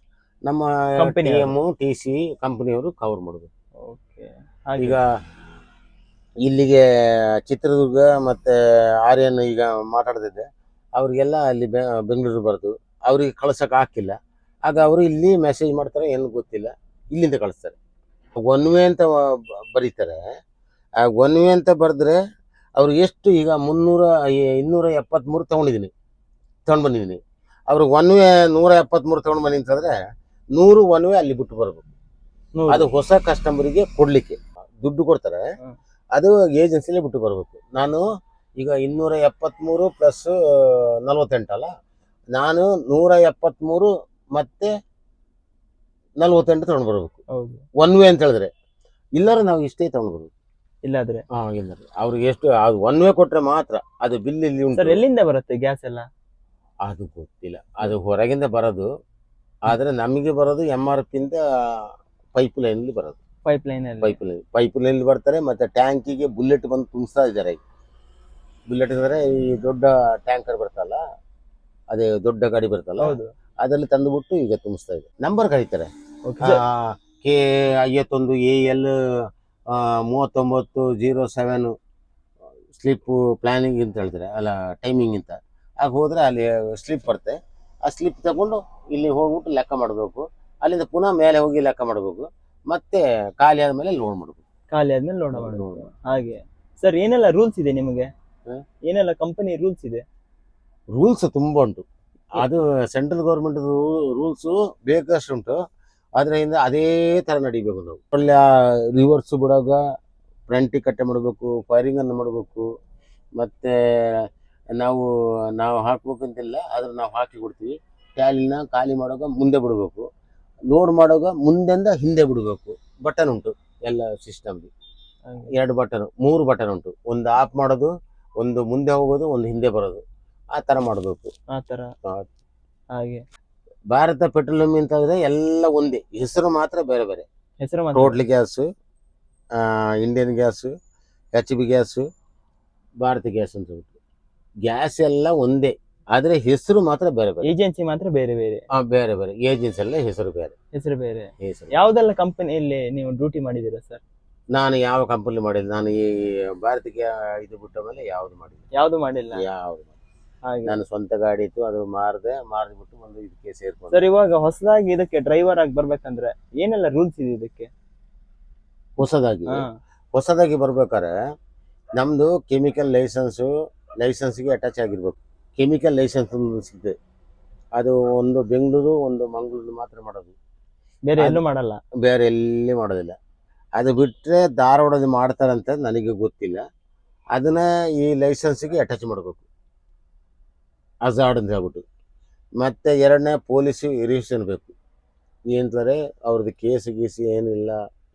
ನಮ್ಮ ಕಂಪನಿ ಎಂ ಟಿ ಸಿ ಕಂಪನಿಯವರು ಕವರ್ ಮಾಡಬೇಕು. ಓಕೆ ಈಗ ಇಲ್ಲಿಗೆ ಚಿತ್ರದುರ್ಗ ಮತ್ತೆ ಆರ್ಯನ್ ಈಗ ಮಾತಾಡ್ತಿದ್ದೆ. ಅವರಿಗೆಲ್ಲ ಅಲ್ಲಿ ಬೆಂಗಳೂರು ಬರೋದು ಅವ್ರಿಗೆ ಕಳ್ಸಕ್ಕೆ ಹಾಕಿಲ್ಲ ಆಗ ಅವರು ಇಲ್ಲಿ ಮೆಸೇಜ್ ಮಾಡ್ತಾರೆ ಏನು ಗೊತ್ತಿಲ್ಲ. ಇಲ್ಲಿಂದ ಕಳಿಸ್ತಾರೆ. ಒನ್ ವೇ ಅಂತ ಬರೀತಾರೆ. ಆ ಒನ್ ವೇ ಅಂತ ಬರೆದ್ರೆ ಅವ್ರು ಎಷ್ಟು ಈಗ ಮುನ್ನೂರ ಇನ್ನೂರ ಎಪ್ಪತ್ತ್ಮೂರು ತೊಗೊಂಡಿದ್ದೀನಿ. ತೊಗೊಂಡು ಬಂದಿದ್ದೀನಿ. ಅವರು ಒನ್ ವೇ ನೂರ ಎಪ್ಪತ್ತ್ಮೂರು ತೊಗೊಂಡು ಬನ್ನಿ ಅಂತಂದರೆ ನೂರು ಒನ್ ವೇ ಅಲ್ಲಿ ಬಿಟ್ಟು ಬರಬೇಕು. ಅದು ಹೊಸ ಕಸ್ಟಮರಿಗೆ ಕೊಡಲಿಕ್ಕೆ. ದುಡ್ಡು ಕೊಡ್ತಾರೆ. ಅದು ಏಜೆನ್ಸಿಲೇ ಬಿಟ್ಟು ಬರಬೇಕು. ನಾನು ಈಗ ಇನ್ನೂರ ಎಪ್ಪತ್ತ್ಮೂರು ಪ್ಲಸ್ ನಲ್ವತ್ತೆಂಟಲ್ಲ ನಾನು ನೂರ ಎಪ್ಪತ್ತ್ಮೂರು ಮತ್ತೆ ನಲ್ವತ್ತೆಂಟು ತಗೊಂಡು ಬರ್ಬೇಕು. ಹೌದು. ಒನ್ ವೇ ಅಂತ ಹೇಳಿದ್ರೆ ಇಲ್ಲರ ನಾವು ಇಷ್ಟೇ ತಗೊಂಡು ಬರ್ಬೇಕು. ಇಲ್ಲಾದ್ರೆ? ಹಾ ಇಲ್ಲ ಅವ್ರಿಗೆ ಎಷ್ಟು ಅದು ಒನ್ ವೇ ಕೊಟ್ರೆ ಮಾತ್ರ ಅದು ಬಿಲ್ ಇಲ್ಲಿ ಸರ್ ಉಂಟು ಎಲ್ಲಿಂದ ಬರುತ್ತೆ ಗ್ಯಾಸ್ ಎಲ್ಲ? ಅದು ಗೊತ್ತಿಲ್ಲ. ಅದು ಹೊರಗಿಂದ ಬರೋದು. ಆದರೆ ನಮಗೆ ಬರೋದು ಎಂ ಆರ್ ಪಿಂದ ಪೈಪ್ ಲೈನಲ್ಲಿ ಬರೋದು. ಪೈಪ್ ಲೈನ್ ಅಲ್ಲಿ? ಪೈಪ್ ಲೈನ್ ಪೈಪ್ ಲೈನ್ ಬರ್ತಾರೆ ಮತ್ತೆ ಟ್ಯಾಂಕಿಗೆ ಬುಲೆಟ್ ಬಂದು ತುಂಬಿಸ್ತಾ ಇದ್ದಾರೆ. ಬುಲೆಟ್ ಅಂದ್ರೆ ಈ ದೊಡ್ಡ ಟ್ಯಾಂಕರ್ ಬರ್ತಲ್ಲ ಅದೇ ದೊಡ್ಡ ಗಾಡಿ ಬರ್ತಲ್ಲ. ಹೌದು. ಅದರಲ್ಲಿ ತಂದುಬಿಟ್ಟು ಈಗ ತುಂಬಿಸ್ತಾ ಇದೆ ನಂಬರ್ ಕರೀತಾರೆ. ಕೆ ಐವತ್ತೊಂದು ಎ ಎಲ್ ಮೂವತ್ತೊಂಬತ್ತು ಜೀರೋ ಸೆವೆನ್ ಸ್ಲಿಪ್ಪು ಪ್ಲಾನಿಂಗ್ ಅಂತ ಹೇಳ್ತಾರೆ. ಅಲ್ಲ ಟೈಮಿಂಗ್ ಅಂತ. ಆಗ ಹೋದರೆ ಅಲ್ಲಿ ಸ್ಲಿಪ್ ಬರುತ್ತೆ. ಆ ಸ್ಲಿಪ್ ತಗೊಂಡು ಇಲ್ಲಿ ಹೋಗ್ಬಿಟ್ಟು ಲೆಕ್ಕ ಮಾಡಬೇಕು. ಅಲ್ಲಿಂದ ಪುನಃ ಮೇಲೆ ಹೋಗಿ ಲೆಕ್ಕ ಮಾಡಬೇಕು. ಮತ್ತೆ ಖಾಲಿ ಆದಮೇಲೆ ಲೋಡ್ ಮಾಡಬೇಕು. ಖಾಲಿ ಆದ್ಮೇಲೆ ಲೋಡ್ ಮಾಡಬೇಕು. ಹಾಗೆ. ಸರ್ ಏನೆಲ್ಲ ರೂಲ್ಸ್ ಇದೆ ನಿಮಗೆ? ಏನೆಲ್ಲ ಕಂಪನಿ ರೂಲ್ಸ್ ಇದೆ? ರೂಲ್ಸ್ ತುಂಬ ಉಂಟು. ಅದು ಸೆಂಟ್ರಲ್ ಗೌರ್ಮೆಂಟ್ ರೂಲ್ಸು ಬೇಕಷ್ಟು ಉಂಟು ಅದರಿಂದ ಅದೇ ಥರ ನಡಿಬೇಕು ನಾವು. ಒಳ್ಳೆ ರಿವರ್ಸ್ ಬಿಡೋಗ ಫ್ರಂಟಿ ಕಟ್ಟೆ ಮಾಡಬೇಕು ಫೈರಿಂಗನ್ನು ಮಾಡಬೇಕು. ಮತ್ತು ನಾವು ನಾವು ಹಾಕ್ಬೇಕಂತಿಲ್ಲ ಆದ್ರೆ ನಾವು ಹಾಕಿ ಕೊಡ್ತೀವಿ. ಟ್ಯಾಲಿನ ಖಾಲಿ ಮಾಡುವಾಗ ಮುಂದೆ ಬಿಡಬೇಕು. ಲೋಡ್ ಮಾಡುವಾಗ ಮುಂದೆಂದ ಹಿಂದೆ ಬಿಡಬೇಕು. ಬಟನ್ ಉಂಟು ಎಲ್ಲ ಸಿಸ್ಟಮ್ದು ಹಾಗೆ. ಎರಡು ಬಟನ್ ಮೂರು ಬಟನ್ ಉಂಟು. ಒಂದು ಆಫ್ ಮಾಡೋದು ಒಂದು ಮುಂದೆ ಹೋಗೋದು ಒಂದು ಹಿಂದೆ ಬರೋದು. ಆ ತರ ಮಾಡಬೇಕು ಆ ತರ ಹಾಗೆ. ಭಾರತ ಪೆಟ್ರೋಲಿಯಂ ಅಂತಂದ್ರೆ ಎಲ್ಲ ಒಂದೇ. ಹೆಸರು ಮಾತ್ರ ಬೇರೆ ಬೇರೆ. ಹೆಸರು ಮಾತ್ರ totally gas Indian gas H B gas Bharat gas ಅಂತ ಹೇಳ್ಬಿಟ್ಟು. ಗ್ಯಾಸ್ ಎಲ್ಲ ಒಂದೇ. ಆದರೆ ಹೆಸರು ಮಾತ್ರ ಬೇರೆ ಬೇರೆ. ಏಜೆನ್ಸಿ ಮಾತ್ರ ಬೇರೆ ಬೇರೆ. ಆ, ಬೇರೆ ಬೇರೆ. ಏಜೆನ್ಸಿ ಎಲ್ಲ ಹೆಸರು ಬೇರೆ. ಹೆಸರು ಬೇರೆ. ಹೆಸರು. ಯಾವ್ದೆಲ್ಲ ಕಂಪನಿಯಲ್ಲಿ ನೀವು ಡ್ಯೂಟಿ ಮಾಡಿದ್ದೀರಾ ಸರ್? ನಾನು ಯಾವ ಕಂಪನಿ ಮಾಡಿಲ್ಲ. ನಾನು ಈ ಭಾರತ ಗ್ಯಾ ಇದು ಬಿಟ್ಟ ಮೇಲೆ ಯಾವ್ದು ಮಾಡಿಲ್ಲ. ಯಾವ್ದು ಮಾಡಿಲ್ಲ? ಯಾವ್ದು ನಾನು ಸ್ವಂತ ಗಾಡಿ ಇತ್ತು ಅದು ಮಾರದೆ ಬಿಟ್ಟು ಒಂದು ಇದಕ್ಕೆ ಸೇರ್ಕೊಂಡು. ಸರ್ ಇವಾಗ ಹೊಸದಾಗಿ ಇದಕ್ಕೆ ಡ್ರೈವರ್ ಆಗಿ ಬರ್ಬೇಕಂದ್ರೆ ಏನೆಲ್ಲ ರೂಲ್ಸ್ ಇದೆ ಇದಕ್ಕೆ? ಹೊಸದಾಗಿ? ಹೊಸದಾಗಿ ಬರ್ಬೇಕಾದ್ರೆ ನಮ್ದು ಕೆಮಿಕಲ್ ಲೈಸೆನ್ಸು ಲೈಸೆನ್ಸ್ಗೆ ಅಟ್ಯಾಚ್ ಆಗಿರ್ಬೇಕು. ಕೆಮಿಕಲ್ ಲೈಸೆನ್ಸ್ ಸಿಗ್ತದೆ. ಅದು ಒಂದು ಬೆಂಗಳೂರು ಒಂದು ಮಂಗಳೂರು ಮಾತ್ರ ಮಾಡೋದು. ಬೇರೆ ಎಲ್ಲೂ ಮಾಡಲ್ಲ? ಬೇರೆ ಎಲ್ಲಿ ಮಾಡೋದಿಲ್ಲ. ಅದು ಬಿಟ್ಟರೆ ಧಾರವಾಡದ ಮಾಡ್ತಾರಂತ ನನಗೆ ಗೊತ್ತಿಲ್ಲ. ಅದನ್ನ ಈ ಲೈಸೆನ್ಸ್ಗೆ ಅಟ್ಯಾಚ್ ಮಾಡಬೇಕು. ಅಜಾರ್ಡ್ ಅಂತ ಹೇಳ್ಬಿಟ್ಟು. ಮತ್ತು ಎರಡನೇ ಪೊಲೀಸ್ ರಿಜಿಸ್ಟ್ರೇಷನ್ ಬೇಕು. ಏನಂತಾರೆ ಅವ್ರದ್ದು ಕೇಸ್ ಗೀಸ್ ಏನಿಲ್ಲ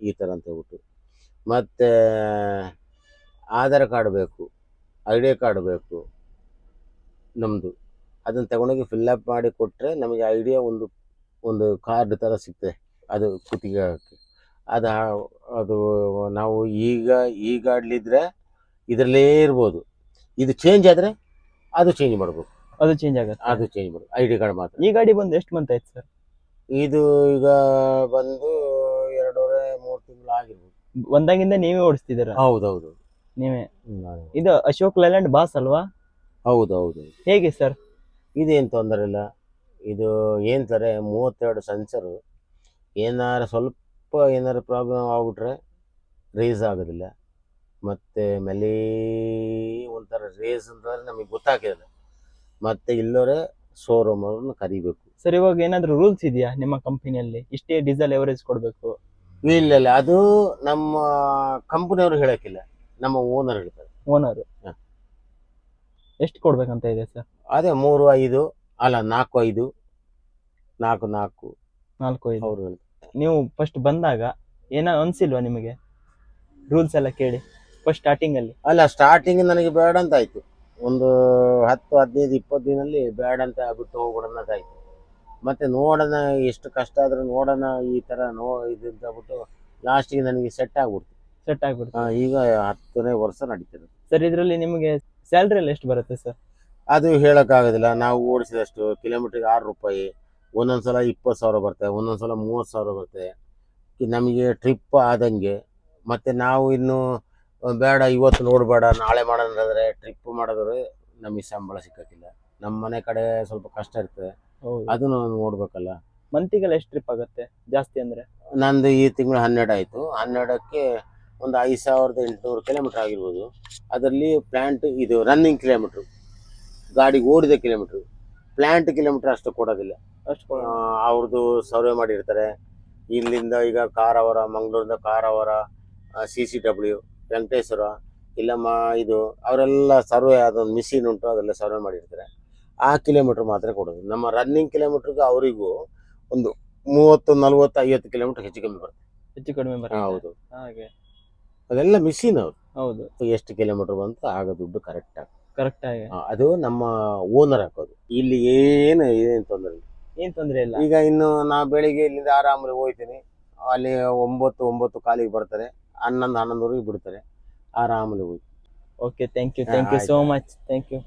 ಈ ಥರ ಅಂತ ಹೇಳ್ಬಿಟ್ಟು. ಮತ್ತು ಆಧಾರ್ ಕಾರ್ಡ್ ಬೇಕು, ಐ ಡಿ ಕಾರ್ಡ್ ಬೇಕು ನಮ್ಮದು ಅದನ್ನು ತಗೊಂಡೋಗಿ ಫಿಲ್ಲಪ್ ಮಾಡಿ ಕೊಟ್ಟರೆ ನಮಗೆ ಐಡಿಯಾ ಒಂದು ಒಂದು ಕಾರ್ಡ್ ಥರ ಸಿಗ್ತದೆ ಅದು ಕುತ್ತಿಗೆ ಅದು ಅದು ನಾವು ಈಗ ಈ ಗಾಡ್ಲಿದ್ರೆ ಇದರಲ್ಲೇ ಇರ್ಬೋದು. ಇದು ಚೇಂಜ್ ಆದರೆ ಅದು ಚೇಂಜ್ ಮಾಡ್ಬೇಕು. ಅದು ಚೇಂಜ್ ಆಗುತ್ತೆ. ಅದು ಚೇಂಜ್ ಮಾಡಿ ಐ ಡಿ ಕಾರ್ಡ್ ಮಾತ್ರ. ಈ ಗಾಡಿ ಬಂದು ಎಷ್ಟು ಮಂತ್ ಆಯ್ತು ಸರ್ ಇದು ಈಗ ಬಂದು ಎರಡೂವರೆ ಮೂರು ತಿಂಗಳು ಆಗಿರ್ಬೋದು. ಬಂದಾಗಿಂದ ನೀವೇ ಓಡಿಸ್ತಿದ್ದೀರಾ? ಹೌದೌದು. ನೀವೇ? ಇದು ಅಶೋಕ್ ಲೈಲ್ಯಾಂಡ್ ಬಾಸ್ ಅಲ್ವಾ? ಹೌದು ಹೌದು ಹೇಗೆ ಸರ್ ಇದೇನು ತೊಂದರೆ ಇಲ್ಲ. ಇದು ಏನ್ತಾರೆ ಮೂವತ್ತೆರಡು ಸೆನ್ಸರು ಏನಾರ ಸ್ವಲ್ಪ ಏನಾರು ಪ್ರಾಬ್ಲಮ್ ಆಗ್ಬಿಟ್ರೆ ರೇಸ್ ಆಗೋದಿಲ್ಲ. ಮತ್ತು ಮೇಲೆ ಒಂಥರ ರೇಸ್ ಅಂತಂದರೆ ನಮಗೆ ಗೊತ್ತಾಗಿಲ್ಲ ಮತ್ತು ಇಲ್ಲೋರೆ ಶೋರೂಮ್ ಅವ್ರನ್ನ ಕರಿಬೇಕು. ಸರ್ ಇವಾಗ ಏನಾದ್ರು ರೂಲ್ಸ್ ಇದೆಯಾ ನಿಮ್ಮ ಕಂಪನಿಯಲ್ಲಿ ಇಷ್ಟೇ ಡೀಸೆಲ್ ಎವರೇಜ್ ಕೊಡಬೇಕು. ಇಲ್ಲ ಇಲ್ಲ. ಅದು ನಮ್ಮ ಕಂಪನಿಯವರು ಹೇಳಕ್ಕಿಲ್ಲ. ನಮ್ಮ ಓನರ್ ಹೇಳ್ತಾರೆ. ಓನರ್ ಹಾ. ಎಷ್ಟು ಕೊಡ್ಬೇಕಂತ ಇದೆ ಸರ್ ಅದೇ ಮೂರು ಐದು ಅಲ್ಲ ನಾಲ್ಕು ಐದು. ನಾಲ್ಕು ನಾಲ್ಕು. ನಾಲ್ಕು ಐದು. ಅವರು ಹೇಳ್ತಾರೆ. ನೀವು ಫಸ್ಟ್ ಬಂದಾಗ ಏನೋ ಅನ್ಸಿಲ್ವಾ ನಿಮಗೆ? ರೂಲ್ಸ್ ಎಲ್ಲ ಕೇಳಿ ಫಸ್ಟ್ ಸ್ಟಾರ್ಟಿಂಗ್ ಅಲ್ಲಿ. ಅಲ್ಲ ಸ್ಟಾರ್ಟಿಂಗ್ ನನಗೆ ಬೇಡ ಅಂತ ಆಯ್ತು. ಒಂದು ಹತ್ತು ಹದಿನೈದು ಇಪ್ಪತ್ತು ದಿನಲ್ಲಿ ಬೇಡ ಅಂತ ಬಿಟ್ಟು ಹೋಗ್ಬಿಡೋದಾಯ್ತು ಮತ್ತು ನೋಡೋಣ ಎಷ್ಟು ಕಷ್ಟ ಆದರೂ ನೋಡೋಣ ಈ ತರ ನೋ ಇದು ಅಂತ ಬಿಟ್ಟು ಲಾಸ್ಟಿಗೆ ನನಗೆ ಸೆಟ್ ಆಗ್ಬಿಡ್ತು. ಸೆಟ್ ಆಗ್ಬಿಡ್ತು. ಈಗ ಹತ್ತನೇ ವರ್ಷ ನಡೀತದೆ. ಸರ್ ಇದರಲ್ಲಿ ನಿಮಗೆ ಸ್ಯಾಲ್ರಿ ಎಲ್ಲ ಎಷ್ಟು ಬರುತ್ತೆ ಸರ್ ಅದು ಹೇಳೋಕ್ಕಾಗೋದಿಲ್ಲ ನಾವು ಓಡಿಸಿದಷ್ಟು ಕಿಲೋಮೀಟ್ರಿಗೆ ಆರು ರೂಪಾಯಿ ಒಂದೊಂದ್ಸಲ ಇಪ್ಪತ್ತು ಸಾವಿರ ಬರ್ತದೆ ಒಂದೊಂದ್ಸಲ ಮೂವತ್ತು ಸಾವಿರ ಬರ್ತದೆ ನಮಗೆ ಟ್ರಿಪ್ ಆದಂಗೆ ಮತ್ತೆ ನಾವು ಇನ್ನು ಬೇಡ ಇವತ್ತು ನೋಡಬೇಡ ನಾಳೆ ಮಾಡೋದಾದ್ರೆ ಟ್ರಿಪ್ ಮಾಡಿದ್ರೆ ನಮಗೆ ಸಂಬಳ ಸಿಕ್ಕಕ್ಕಿಲ್ಲ ನಮ್ಮ ಮನೆ ಕಡೆ ಸ್ವಲ್ಪ ಕಷ್ಟ ಇರ್ತದೆ ಅದನ್ನು ನೋಡ್ಬೇಕಲ್ಲ. ಮಂತಿಗೆಲ್ಲ ಎಷ್ಟು ಟ್ರಿಪ್ ಆಗುತ್ತೆ ಜಾಸ್ತಿ ಅಂದ್ರೆ? ನಂದು ಈ ತಿಂಗಳು ಹನ್ನೆರಡು ಆಯಿತು. ಹನ್ನೆರಡಕ್ಕೆ ಒಂದು ಐದು ಸಾವಿರದ ಎಂಟುನೂರು ಕಿಲೋಮೀಟ್ರ್ ಆಗಿರ್ಬೋದು. ಅದರಲ್ಲಿ ಪ್ಲ್ಯಾಂಟ್ ಇದು ರನ್ನಿಂಗ್ ಕಿಲೋಮೀಟ್ರ್ ಗಾಡಿಗೆ ಓಡಿದ ಕಿಲೋಮೀಟ್ರ್ ಪ್ಲ್ಯಾಂಟ್ ಕಿಲೋಮೀಟ್ರ್ ಅಷ್ಟು ಕೊಡೋದಿಲ್ಲ. ಅಷ್ಟು ಅವ್ರದ್ದು ಸರ್ವೆ ಮಾಡಿರ್ತಾರೆ. ಇಲ್ಲಿಂದ ಈಗ ಕಾರವಾರ ಮಂಗಳೂರಿಂದ Karwar C C W Venkateshwara ಇಲ್ಲ ಮಾ ಇದು ಅವರೆಲ್ಲ ಸರ್ವೆ ಅದೊಂದು ಮಿಷಿನ್ ಉಂಟು ಅದೆಲ್ಲ ಸರ್ವೆ ಮಾಡಿರ್ತಾರೆ. ಆ ಕಿಲೋಮೀಟ್ರ್ ಮಾತ್ರ ಕೊಡೋದು. ನಮ್ಮ ರನ್ನಿಂಗ್ ಕಿಲೋಮೀಟ್ರಿಗೆ ಅವರಿಗೂ ಒಂದು ಮೂವತ್ತು ನಲ್ವತ್ತು ಐವತ್ತು ಕಿಲೋಮೀಟ್ರ್ ಹೆಚ್ಚು ಕಮ್ಮಿ ಬರುತ್ತೆ. ಹೆಚ್ಚು ಕಡಿಮೆ ಬರುತ್ತೆ. ಹೌದು. ಹಾಗೆ. ಅದೆಲ್ಲ ಮಿಷಿನ್ ಅವರು. ಹೌದು. ಎಷ್ಟು ಕಿಲೋಮೀಟ್ರ್ ಬಂತು ಆಗ ದುಡ್ಡು ಕರೆಕ್ಟ್ ಆಗ. ಕರೆಕ್ಟ್ ಆಗಿ. ಅದು ನಮ್ಮ ಓನರ್ ಹಾಕೋದು. ಇಲ್ಲಿ ಏನು ಏನು ತೊಂದರೆ ಇಲ್ಲ. ಏನು ತೊಂದರೆ ಇಲ್ಲ. ಈಗ ಇನ್ನು ನಾ ಬೆಳಿಗ್ಗೆ ಇಲ್ಲಿಂದ ಆರಾಮಲ್ಲಿ ಹೋಗ್ತೀನಿ. ಅಲ್ಲಿ ಒಂಬತ್ತು ಒಂಬತ್ತು ಕಾಲಿಗೆ ಬರ್ತಾರೆ ಹನ್ನೊಂದು ಹನ್ನೊಂದುವರೆಗೆ ಬಿಡ್ತಾರೆ. ಆರಾಮಲ್ಲಿ ಹೋಗಿ. Okay thank you thank you. So much thank you